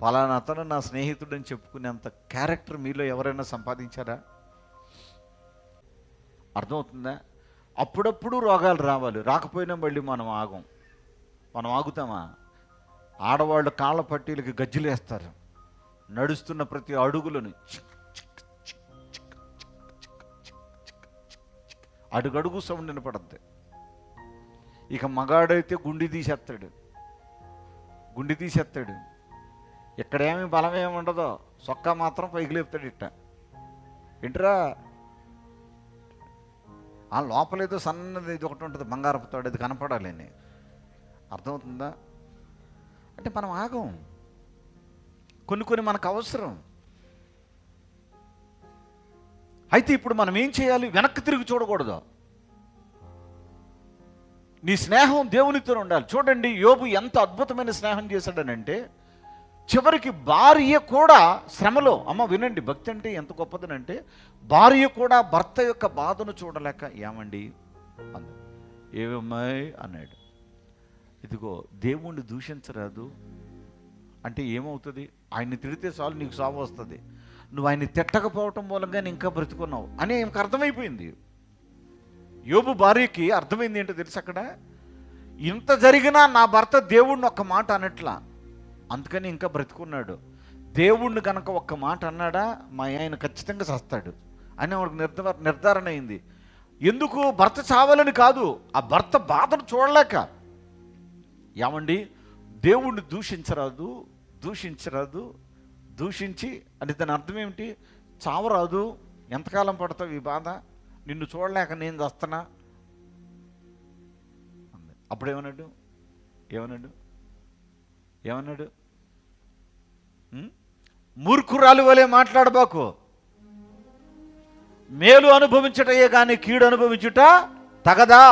పలానా అతను నా స్నేహితుడు అని చెప్పుకునేంత క్యారెక్టర్ మీలో ఎవరైనా సంపాదించారా అర్థమవుతుందా అప్పుడప్పుడు రోగాలు రావాలి రాకపోయినా మళ్ళీ మనం ఆగం మనం ఆగుతామా ఆడవాళ్ళు కాళ్ళ పట్టీలకి గజ్జులేస్తారు నడుస్తున్న ప్రతి అడుగులను అడుగడుగు సౌండ్ వినపడద్ది ఇక మగాడైతే గుండి తీసేస్తాడు గుండి తీసేస్తాడు ఇక్కడేమి బలం ఏమి ఉండదో సొక్కా మాత్రం పైకి లేపుతాడు ఇట్ట. ఏంట్రా? ఆ లోపలేదో సన్నది ఇది ఒకటి ఉంటుంది బంగారపు తాడు అది కనపడాలని అర్థమవుతుందా? అంటే మనం ఆగం. కొన్ని కొన్ని మనకు అవసరం. అయితే ఇప్పుడు మనం ఏం చేయాలి? వెనక్కి తిరిగి చూడకూడదు. నీ స్నేహం దేవునితో ఉండాలి. చూడండి యోబు ఎంత అద్భుతమైన స్నేహం చేశాడనంటే చివరికి భార్య కూడా శ్రమలో అమ్మ వినండి భక్తి అంటే ఎంత గొప్పదనంటే భార్య కూడా భర్త యొక్క బాధను చూడలేక ఏమండి అంది. ఏమమ్మాయి అన్నాడు. ఇదిగో దేవుణ్ణి దూషించరాదు. అంటే ఏమవుతుంది? ఆయన్ని తిడితే చాలు నీకు సాగు వస్తుంది. నువ్వు ఆయన్ని తిట్టకపోవటం మూలంగా నేను ఇంకా బ్రతుకున్నావు అని ఆమెకు అర్థమైపోయింది. యోబు భార్యకి అర్థమైంది ఏంటో తెలుసు అక్కడ? ఇంత జరిగినా నా భర్త దేవుణ్ణి ఒక్క మాట అనట్లా. అందుకని ఇంకా బ్రతుకున్నాడు. దేవుణ్ణి కనుక ఒక్క మాట అన్నాడా మా ఆయన ఖచ్చితంగా చస్తాడు. అని ఆవిడకి నిర్ధార నిర్ధారణ అయింది. ఎందుకు? భర్త చావాలని కాదు. ఆ భర్త బాధను చూడలేక. ఏమండి? దేవుణ్ణి దూషించరాదు దూషించరాదు దూషించి అంటే దాని అర్థం ఏమిటి? చావరాదు. ఎంతకాలం పడతావు ఈ బాధ? నిన్ను చూడలేక నేను వస్తున్నా అప్పుడేమన్నాడు? అప్పుడు ఏమన్నాడు ఏమన్నాడు? ఏమన్నాడు? మూర్ఖురాలు వలె మాట్లాడబాకు. మేలు అనుభవించటయే కానీ కీడు అనుభవించుట తగదా.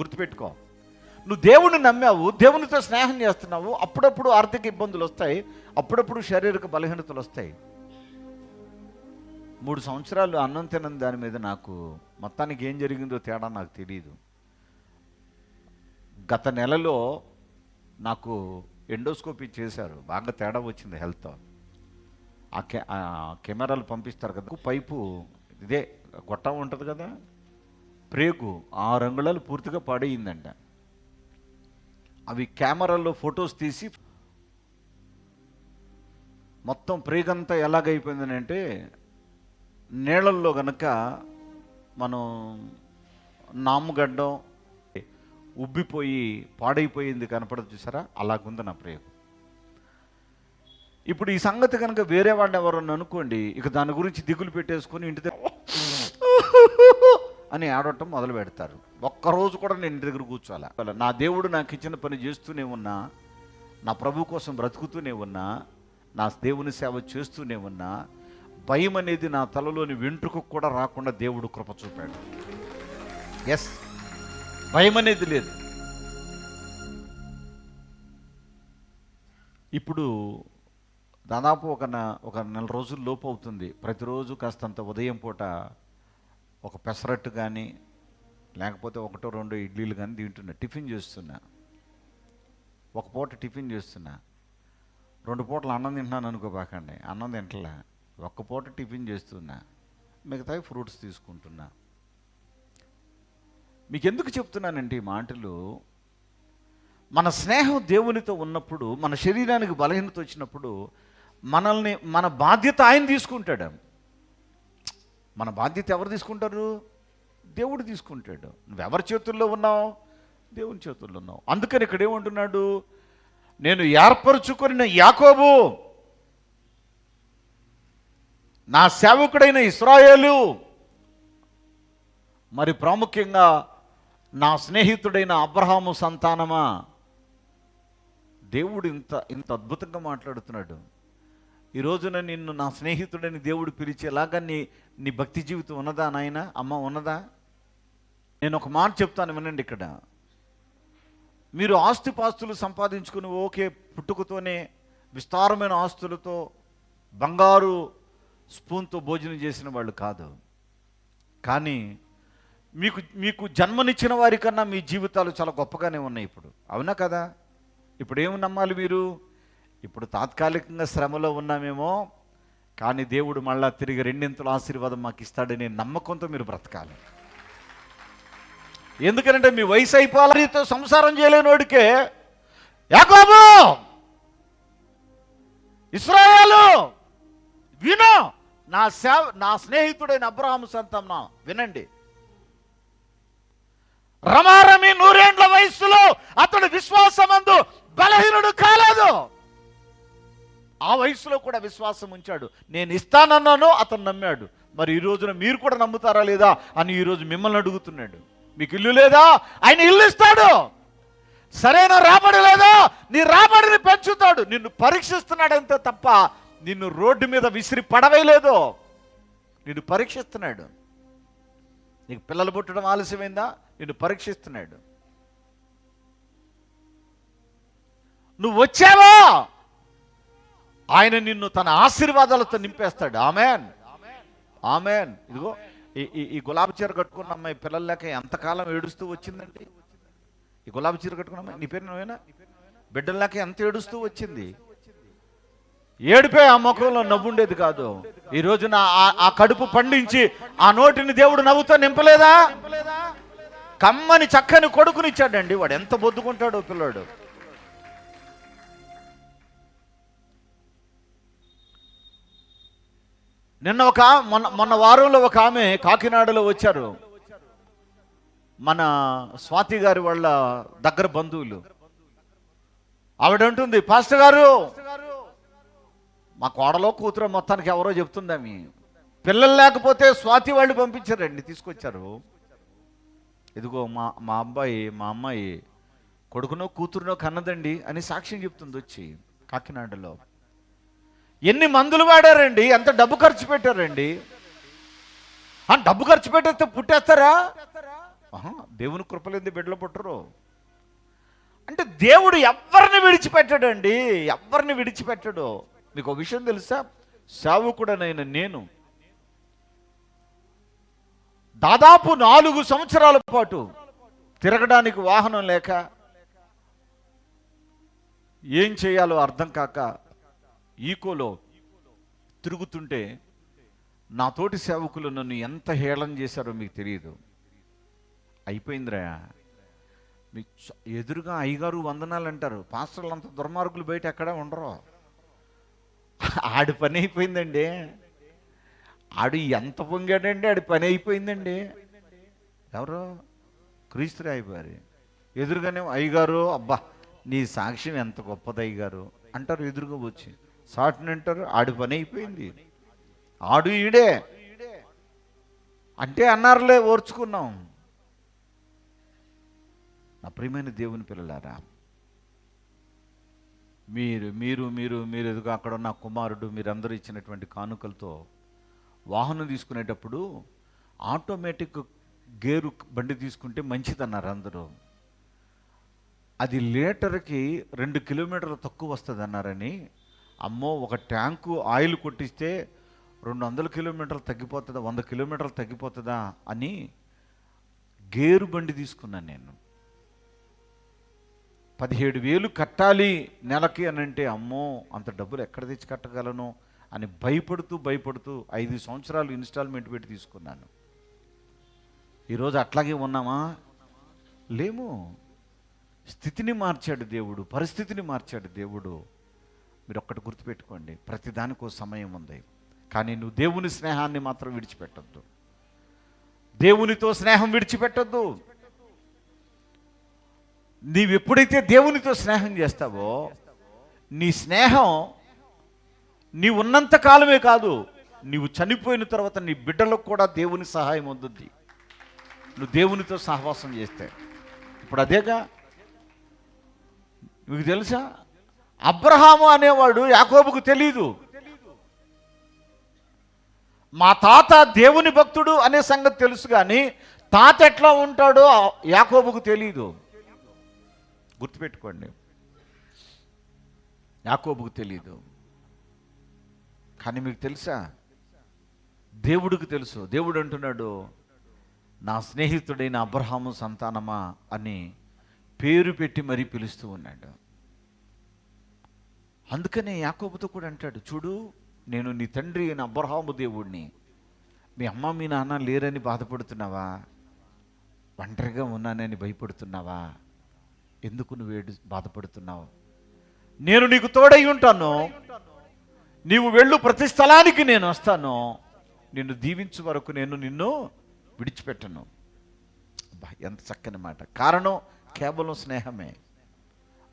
గుర్తుపెట్టుకో. నువ్వు దేవుణ్ణి నమ్మావు దేవునితో స్నేహం చేస్తున్నావు అప్పుడప్పుడు ఆర్థిక ఇబ్బందులు వస్తాయి అప్పుడప్పుడు శారీరక బలహీనతలు వస్తాయి. మూడు సంవత్సరాలు అన్నం తినని దాని మీద నాకు మొత్తానికి ఏం జరిగిందో తేడా నాకు తెలియదు గత నెలలో నాకు ఎండోస్కోపీ చేశారు. బాగా తేడా వచ్చింది హెల్త్ ఆ కె ఆ కెమెరాలు పంపిస్తారు కదా. పైపు ఇదే గొట్టం ఉంటుంది కదా. ప్రేగు ఆ రంగుళాలు పూర్తిగా పాడయిందంట అవి కెమెరాల్లో ఫొటోస్ తీసి మొత్తం ప్రేగంతా ఎలాగైపోయిందని అంటే నీళ్ళల్లో కనుక మనం నాముగడ్డం ఉబ్బిపోయి పాడైపోయింది కనపడదు చూసారా? అలాగుంది నా ప్రయోగం ఇప్పుడు ఈ సంగతి కనుక వేరే వాళ్ళు ఎవరన్నా అనుకోండి ఇక దాని గురించి దిగులు పెట్టేసుకొని ఇంటి దగ్గర అని ఆడటం మొదలు పెడతారు. ఒక్కరోజు కూడా నేను ఇంటి దగ్గర కూర్చోాల నా దేవుడు నాకు ఇచ్చిన పని చేస్తూనే ఉన్నా నా ప్రభు కోసం బ్రతుకుతూనే ఉన్నా నా దేవుని సేవ చేస్తూనే ఉన్నా భయం అనేది నా తలలోని వెంట్రుకు కూడా రాకుండా దేవుడు కృప చూపాడు. ఎస్ భయం అనేది లేదు. ఇప్పుడు దాదాపు ఒక ఒక నెల రోజుల లోపు అవుతుంది. ప్రతిరోజు కాస్తంత ఉదయం పూట ఒక పెసరట్టు కానీ లేకపోతే ఒకటో రెండో ఇడ్లీలు కానీ తింటున్నా. టిఫిన్ చేస్తున్నా. ఒక పూట టిఫిన్ చేస్తున్నా. రెండు పూటలు అన్నం తింటున్నాను అనుకోబాకండి అన్నం తింటలే. ఒక్క పూట టిఫిన్ చేస్తున్నా. మిగతావి ఫ్రూట్స్ తీసుకుంటున్నా. మీకు ఎందుకు చెప్తున్నానంటే ఈ మాటలు? మన స్నేహం దేవునితో ఉన్నప్పుడు మన శరీరానికి బలహీనత వచ్చినప్పుడు మనల్ని మన బాధ్యత ఆయన తీసుకుంటాడు. మన బాధ్యత ఎవరు తీసుకుంటారు? దేవుడు తీసుకుంటాడు. నువ్వెవరి చేతుల్లో ఉన్నావు? దేవుని చేతుల్లో ఉన్నావు. అందుకని ఇక్కడ ఏమంటున్నాడు? నేను ఏర్పరచుకొనిన యాకోబు నా సేవకుడైన ఇస్రాయేలు. మరి ప్రాముఖ్యంగా నా స్నేహితుడైన అబ్రహాము సంతానమా? దేవుడు ఇంత ఇంత అద్భుతంగా మాట్లాడుతున్నాడు. ఈ రోజున నిన్ను నా స్నేహితుడని దేవుడు పిలిచేలాగా నీ నీ భక్తి జీవితం ఉన్నదా నాయన? అమ్మ ఉన్నదా? నేను ఒక మాట చెప్తాను వినండి ఇక్కడ. మీరు ఆస్తిపాస్తులు సంపాదించుకుని ఓకే పుట్టుకతోనే విస్తారమైన ఆస్తులతో బంగారు స్పూన్తో భోజనం చేసిన వాళ్ళు కాదు. కానీ మీకు మీకు జన్మనిచ్చిన వారికన్నా మీ జీవితాలు చాలా గొప్పగానే ఉన్నాయి ఇప్పుడు. అవునా కదా? ఇప్పుడు ఏమి నమ్మాలి మీరు ఇప్పుడు తాత్కాలికంగా శ్రమలో ఉన్నామేమో కానీ దేవుడు మళ్ళా తిరిగి రెండింతల ఆశీర్వాదం మాకు ఇస్తాడనే నమ్మకంతో మీరు బ్రతకాలి. ఎందుకంటే మీ వయసు అయిపోవాలతో సంసారం చేయలేని వాడికే యాకోబు! ఇస్రాయేలు! వినో! నా సేవ నా స్నేహితుడైన అబ్రహాము సంతం వినండి. రమారమి నూరేండ్ల వయస్సులో అతడు విశ్వాసమందు బలహీనుడు కాలేదు. ఆ వయసులో కూడా విశ్వాసం ఉంచాడు. నేను ఇస్తానన్నాను అతను నమ్మాడు. మరి ఈ రోజున మీరు కూడా నమ్ముతారా లేదా అని ఈరోజు మిమ్మల్ని అడుగుతున్నాడు. మీకు ఇల్లు లేదా? ఆయన ఇల్లు ఇస్తాడు. సరైన రాబడి లేదా? నీ రాబడిని పెంచుతాడు. నిన్ను పరీక్షిస్తున్నాడంతే తప్ప నిన్ను రోడ్డు మీద విసిరి పడవేయలేదు. నిన్ను పరీక్షిస్తున్నాడు. నీకు పిల్లలు పుట్టడం ఆలస్యమైందా? నిన్ను పరీక్షిస్తున్నాడు. నువ్వు వచ్చావా? ఆయన నిన్ను తన ఆశీర్వాదాలతో నింపేస్తాడు. ఆమెన్. ఆమెన్. ఇదిగో ఈ- ఈ గులాబీ చీర కట్టుకున్న అమ్మాయి పిల్లలు లేక ఎంతకాలం ఏడుస్తూ వచ్చిందండి? ఈ గులాబీ చీర కట్టుకున్న అమ్మాయి నీ పేరు నువ్వేనా? బిడ్డలు లేక ఎంత ఏడుస్తూ వచ్చింది? ఏడిపే ఆ ముఖంలో నవ్వుండేది కాదు. ఈ రోజున ఆ- కడుపు పండించి ఆ నోటిని దేవుడు నవ్వుతో నింపలేదా? కమ్మని చక్కని కొడుకునిచ్చాడండి వాడు ఎంత బొద్దుకుంటాడో పిల్లాడు. నిన్న ఒక మొన్న మొన్న వారంలో ఒక ఆమె కాకినాడలో వచ్చారు. మన స్వాతి గారి వాళ్ళ దగ్గర బంధువులు. ఆవిడంటుంది పాస్టర్ గారు మా కోడలో కూతురు మొత్తానికి ఎవరో చెప్తుందామి పిల్లలు లేకపోతే స్వాతి వాళ్ళు పంపించారండి తీసుకొచ్చారు. ఇదిగో మా మా అబ్బాయి మా అమ్మాయి కొడుకునో కూతురునో కన్నదండి అని సాక్ష్యం చెప్తుంది వచ్చి కాకినాడలో. ఎన్ని మందులు వాడారండి ఎంత డబ్బు ఖర్చు పెట్టారండి? ఆ, డబ్బు ఖర్చు పెట్టేస్తే పుట్టేస్తారా? దేవుని కృపలేంది బిడ్డలు పుట్టరు? అంటే దేవుడు ఎవరిని విడిచిపెట్టాడండి? ఎవరిని విడిచిపెట్టాడు? మీకు ఒక విషయం తెలుసా? సేవకుడనైన నేను దాదాపు నాలుగు సంవత్సరాల పాటు తిరగడానికి వాహనం లేక ఏం చేయాలో అర్థం కాక ఈకోలో తిరుగుతుంటే నా తోటి సేవకులు నన్ను ఎంత హేళన చేశారో మీకు తెలియదు. అయిపోయిందిరా. మీ ఎదురుగా అయ్యగారు వందనాలు అంటారు పాస్టర్లు అంత దుర్మార్గులు బయట ఎక్కడ ఉండరు. ఆడి పని అయిపోయిందండి. ఆడు ఎంత పొంగాడండి ఆడి పని అయిపోయిందండి. ఎవరు? క్రీస్తు అయిపోయారు ఎదురుగానే అయ్యగారు అబ్బా నీ సాక్ష్యం ఎంత గొప్పది అయ్యగారు అంటారు ఎదురుగా వచ్చి. సాటిని అంటారు ఆడి పని అయిపోయింది. ఆడు ఈడే. అంటే అన్నారులే ఓర్చుకున్నాం. నా ప్రియమైన దేవుని పిల్లలారా మీరు మీరు మీరు మీరు ఎదుగు అక్కడ ఉన్న కుమారుడు మీరందరూ ఇచ్చినటువంటి కానుకలతో వాహనం తీసుకునేటప్పుడు ఆటోమేటిక్ గేరు బండి తీసుకుంటే మంచిదన్నారు అందరూ. అది లీటర్కి రెండు కిలోమీటర్లు తక్కువ వస్తుంది అన్నారని అమ్మో ఒక ట్యాంకు ఆయిల్ కొట్టిస్తే రెండు వందల కిలోమీటర్లు తగ్గిపోతుందా వంద కిలోమీటర్లు తగ్గిపోతుందా అని గేరు బండి తీసుకున్నాను నేను. పదిహేడు వేలు కట్టాలి నెలకి అని అంటే అమ్మో అంత డబ్బులు ఎక్కడ తెచ్చి కట్టగలను అని భయపడుతూ భయపడుతూ ఐదు సంవత్సరాలు ఇన్స్టాల్మెంట్ పెట్టి తీసుకున్నాను. ఈరోజు అట్లాగే ఉన్నామా? లేము. స్థితిని మార్చాడు దేవుడు పరిస్థితిని మార్చాడు దేవుడు. మీరు ఒక్కటి గుర్తుపెట్టుకోండి ప్రతిదానికి ఓ సమయం ఉంది. కానీ నువ్వు దేవుని స్నేహాన్ని మాత్రం విడిచిపెట్టద్దు. దేవునితో స్నేహం విడిచిపెట్టద్దు. నీవు ఎప్పుడైతే దేవునితో స్నేహం చేస్తావో నీ స్నేహం నీ ఉన్నంత కాలమే కాదు నీవు చనిపోయిన తర్వాత నీ బిడ్డలకు కూడా దేవుని సహాయం అందుద్ది. నువ్వు దేవునితో సహవాసం చేస్తే. ఇప్పుడు అదేగా మీకు తెలుసా? అబ్రహాము అనేవాడు యాకోబుకు తెలీదు. మా తాత దేవుని భక్తుడు అనే సంగతి తెలుసు కానీ తాత ఎట్లా ఉంటాడో యాకోబుకు తెలీదు. గుర్తుపెట్టుకోండి. యాకోబుకు తెలియదు కానీ మీకు తెలుసా? దేవుడికి తెలుసు. దేవుడు అంటున్నాడు నా స్నేహితుడైన అబ్రహాము సంతానమా? అని పేరు పెట్టి మరీ పిలుస్తూ ఉన్నాడు. అందుకనే యాకోబుతో కూడా అంటాడు చూడు నేను నీ తండ్రి అయిన అబ్రహాము దేవుడిని మీ అమ్మ మీ నాన్న లేరని బాధపడుతున్నావా? ఒంటరిగా ఉన్నానని భయపడుతున్నావా? ఎందుకు నువ్వు ఏడు బాధపడుతున్నావు? నేను నీకు తోడై ఉంటాను. నీవు వెళ్ళు ప్రతి స్థలానికి నేను వస్తాను. నిన్ను దీవించు వరకు నేను నిన్ను విడిచిపెట్టను. ఎంత చక్కని మాట. కారణం కేవలం స్నేహమే.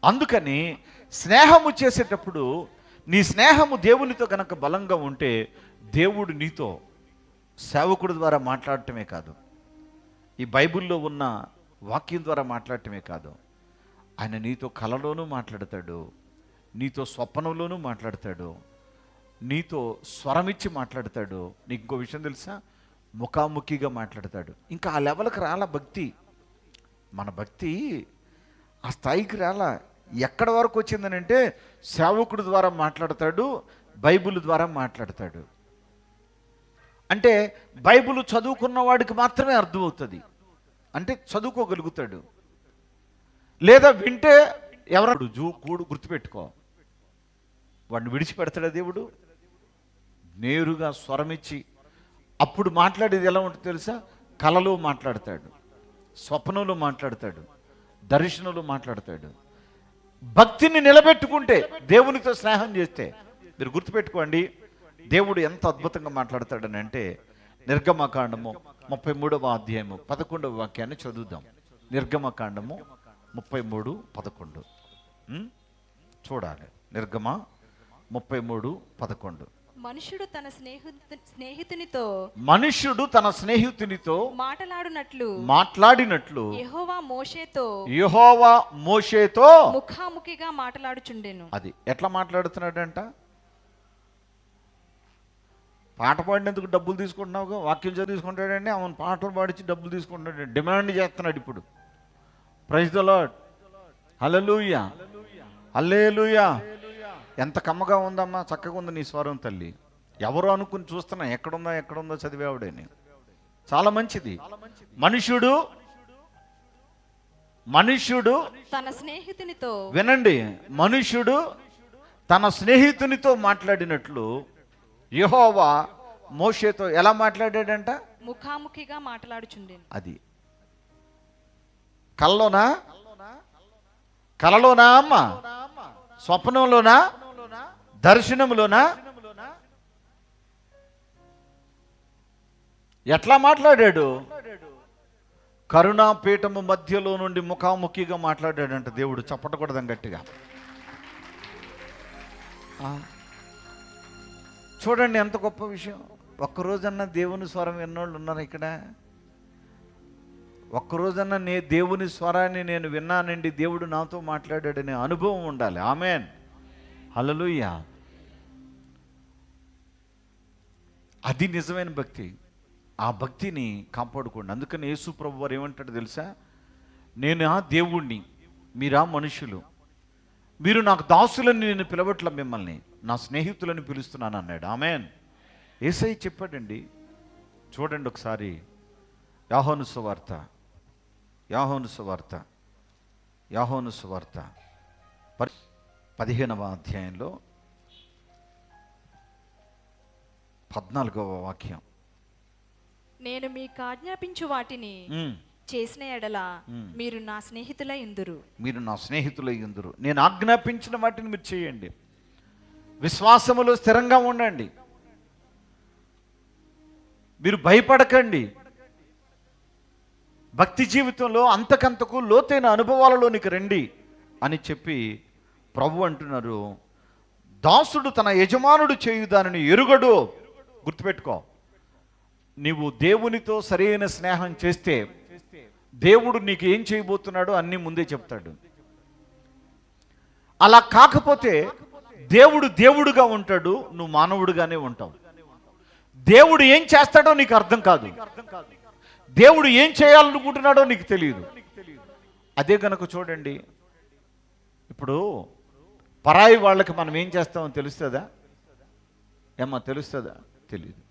అందుకని స్నేహము చేసేటప్పుడు నీ స్నేహము దేవునితో కనుక బలంగా ఉంటే దేవుడు నీతో సేవకుడు ద్వారా మాట్లాడటమే కాదు. ఈ బైబిల్లో ఉన్న వాక్యం ద్వారా మాట్లాడటమే కాదు. ఆయన నీతో కలలోనూ మాట్లాడతాడు నీతో స్వప్నంలోనూ మాట్లాడతాడు నీతో స్వరమిచ్చి మాట్లాడతాడు. నీకు ఇంకో విషయం తెలుసా? ముఖాముఖిగా మాట్లాడతాడు. ఇంకా ఆ లెవెల్కి రాలా భక్తి. మన భక్తి ఆ స్థాయికి రాలా. ఎక్కడ వరకు వచ్చిందనంటే సేవకుడు ద్వారా మాట్లాడతాడు బైబిల్ ద్వారా మాట్లాడతాడు. అంటే బైబిల్ చదువుకున్న వాడికి మాత్రమే అర్థమవుతుంది. అంటే చదువుకోగలుగుతాడు. లేదా వింటే ఎవరు జూ కూడు గుర్తుపెట్టుకో. వాడిని విడిచిపెడతాడా దేవుడు? నేరుగా స్వరమిచ్చి. అప్పుడు మాట్లాడేది ఎలా ఉంటుంది తెలుసా? కలలో మాట్లాడతాడు. స్వప్నంలో మాట్లాడతాడు. దర్శనంలో మాట్లాడతాడు. భక్తిని నిలబెట్టుకుంటే దేవునితో స్నేహం చేస్తే. మీరు గుర్తుపెట్టుకోండి దేవుడు ఎంత అద్భుతంగా మాట్లాడతాడని అంటే నిర్గమకాండము ముప్పై మూడవ అధ్యాయము పదకొండవ వాక్యాన్ని చదువుదాం. నిర్గమకాండము ముప్పై మూడు పదకొండు? చూడాలి. నిర్గమ ముప్పై మూడు పదకొండు. మనుషుడు తన స్నేహితు స్నేహితునితో మనుష్యుడు తన స్నేహితునితో మాటలాడునట్లు మాట్లాడినట్లు యెహోవా మోషేతో యెహోవా మోషేతో ముఖాముఖిగా మాటలాడుచుండెను. అది ఎట్లా మాట్లాడుతున్నాడంట? పాట పాడినందుకు డబ్బులు తీసుకుంటున్నావు వాక్యం చదివి తీసుకుంటాడండి అవన్ పాటలు పాడించి డబ్బులు తీసుకుంటాడు డిమాండ్ చేస్తున్నాడు ఇప్పుడు. Praise the Lord hallelujah hallelujah ఎంత కమ్మగా ఉందమ్మా చక్కగా ఉంది నీ స్వరం తల్లి. ఎవరు అనుకుని చూస్తున్నా ఎక్కడుందా ఎక్కడుందో చదివేవాడని చాలా మంచిది. మనుష్యుడు మనుష్యుడు తన స్నేహితునితో వినండి మనుష్యుడు తన స్నేహితునితో మాట్లాడినట్లు యెహోవా మోషేతో ఎలా మాట్లాడాడంట? ముఖాముఖిగా మాట్లాడుచుండెను. అది కలలోనా కలలోనా అమ్మ? స్వప్నంలోనా? దర్శనంలోనా ఎట్లా మాట్లాడాడు? కరుణాపీఠము మధ్యలో నుండి ముఖాముఖిగా మాట్లాడాడంట దేవుడు. చప్పటకూడదని గట్టిగా. చూడండి ఎంత గొప్ప విషయం. ఒక్కరోజన్నా దేవుని స్వరం విన్నోళ్ళు ఉన్నారు ఇక్కడ? ఒక్కరోజన్నా నే దేవుని స్వరాన్ని నేను విన్నానండి దేవుడు నాతో మాట్లాడాడనే అనుభవం ఉండాలి. ఆమెన్. హలలుయ్య అది నిజమైన భక్తి. ఆ భక్తిని కాపాడుకోండి. అందుకని యేసు ప్రభు వారు ఏమంటాడు తెలుసా? నేను ఆ దేవుణ్ణి? మీరా మనుషులు. మీరు నాకు దాసులని నేను పిలవట్ల మిమ్మల్ని. నా స్నేహితులని పిలుస్తున్నాను అన్నాడు. ఆమెన్. ఏసై చెప్పాడండి. చూడండి ఒకసారి. యాహోను సువార్త. యాహోను సువార్త యాహోను సువార్త. పర్ పదిహేనవ అధ్యాయంలో పద్నాలుగవ వాక్యం. నేను మీకు ఆజ్ఞాపించు వాటిని చేసిన ఎడల మీరు నా స్నేహితులై ఇందురు మీరు నా స్నేహితులై ఉందరు. నేను ఆజ్ఞాపించిన వాటిని మీరు చేయండి. విశ్వాసములో స్థిరంగా ఉండండి. మీరు భయపడకండి. భక్తి జీవితంలో అంతకంతకు లోతైన అనుభవాలలోనికి రండి అని చెప్పి ప్రభు అంటున్నారు. దాసుడు తన యజమానుడు చేయు దానిని ఎరుగడు. గుర్తుపెట్టుకో. నీవు దేవునితో సరైన స్నేహం చేస్తే దేవుడు నీకు ఏం చేయబోతున్నాడో అన్నీ ముందే చెప్తాడు. అలా కాకపోతే దేవుడు దేవుడుగా ఉంటాడు నువ్వు మానవుడుగానే ఉంటావు. దేవుడు ఏం చేస్తాడో నీకు అర్థం కాదు. దేవుడు ఏం చేయాలనుకుంటున్నాడో నీకు తెలియదు. అదే గనక చూడండి. ఇప్పుడు పరాయి వాళ్ళకి మనం ఏం చేస్తామో తెలుస్తుందా? ఏమ్మా తెలుస్తుందా? తెలియదు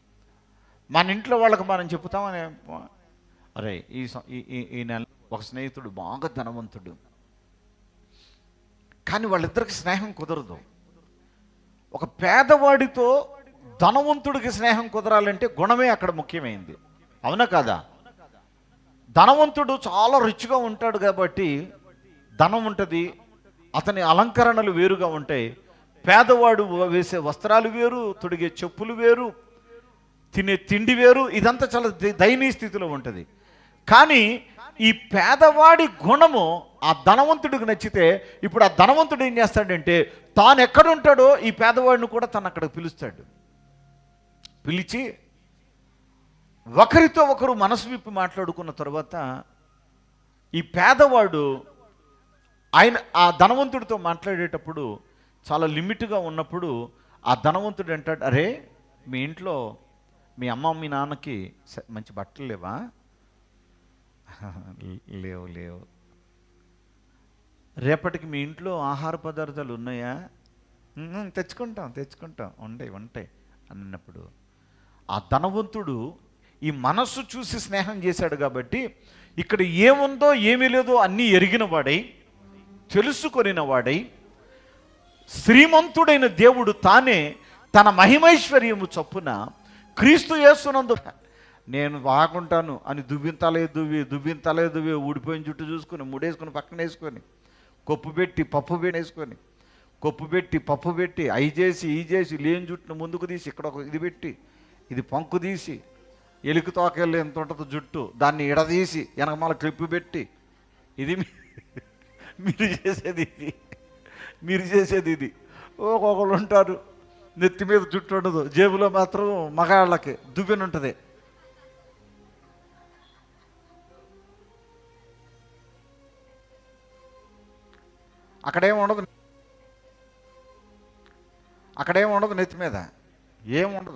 మన ఇంట్లో వాళ్ళకి మనం చెప్తామని అరే ఈ- ఈ- ఈ నెల ఒక స్నేహితుడు బాగా ధనవంతుడు. కానీ వాళ్ళిద్దరికి స్నేహం కుదరదు. ఒక పేదవాడితో ధనవంతుడికి స్నేహం కుదరాలంటే గుణమే అక్కడ ముఖ్యమైంది. అవునా కాదా? ధనవంతుడు చాలా రిచ్గా ఉంటాడు కాబట్టి ధనం ఉంటుంది అతని అలంకరణలు వేరుగా ఉంటాయి. పేదవాడు వేసే వస్త్రాలు వేరు తొడిగే చెప్పులు వేరు తినే తిండి వేరు ఇదంతా చాలా దయనీయ స్థితిలో ఉంటుంది. కానీ ఈ పేదవాడి గుణము ఆ ధనవంతుడికి నచ్చితే ఇప్పుడు ఆ ధనవంతుడు ఏం చేస్తాడంటే తాను ఎక్కడుంటాడో ఈ పేదవాడిని కూడా తను అక్కడికి పిలుస్తాడు. పిలిచి ఒకరితో ఒకరు మనసు విప్పి మాట్లాడుకున్న తర్వాత ఈ పేదవాడు ఆయన ఆ ధనవంతుడితో మాట్లాడేటప్పుడు చాలా లిమిట్గా ఉన్నప్పుడు ఆ ధనవంతుడు అంటాడు అరే మీ ఇంట్లో మీ అమ్మ మీ నాన్నకి మంచి బట్టలు లేవా? లేవు లేవు. రేపటికి మీ ఇంట్లో ఆహార పదార్థాలు ఉన్నాయా? తెచ్చుకుంటాం తెచ్చుకుంటాం. ఉంటాయి ఉంటాయి. అన్నప్పుడు ఆ ధనవంతుడు ఈ మనస్సు చూసి స్నేహం చేశాడు కాబట్టి ఇక్కడ ఏముందో ఏమీ లేదో అన్నీ ఎరిగిన వాడై తెలుసుకొనిన వాడై శ్రీమంతుడైన దేవుడు తానే తన మహిమైశ్వర్యము చొప్పున క్రీస్తు యేసునందు నేను బాగుంటాను అని దువ్వింతలే దువ్వి దువ్వింతలే దువ్వి ఊడిపోయిన జుట్టు చూసుకొని ముడేసుకుని పక్కన వేసుకొని కొప్పు పెట్టి పప్పు వేసుకొని కొప్పు పెట్టి పప్పు పెట్టి అయి చేసి ఈ చేసి లేని జుట్టును ముందుకు తీసి ఇక్కడ ఒక ఇది పెట్టి ఇది పంకు తీసి ఎలుక తోకెళ్ళి ఎంత ఉంటుందో జుట్టు. దాన్ని ఇడదీసి వెనకమాల క్లిప్పు పెట్టి. ఇది మీరు చేసేది ఇది. మీరు చేసేది ఇది. ఒక్కొక్కరు ఉంటారు. నెత్తి మీద జుట్టు ఉండదు. జేబులో మాత్రం మగాళ్ళకి దువ్వెన ఉంటుంది. అక్కడేం ఉండదు. అక్కడేం ఉండదు నెత్తి మీద. ఏం ఉండదు.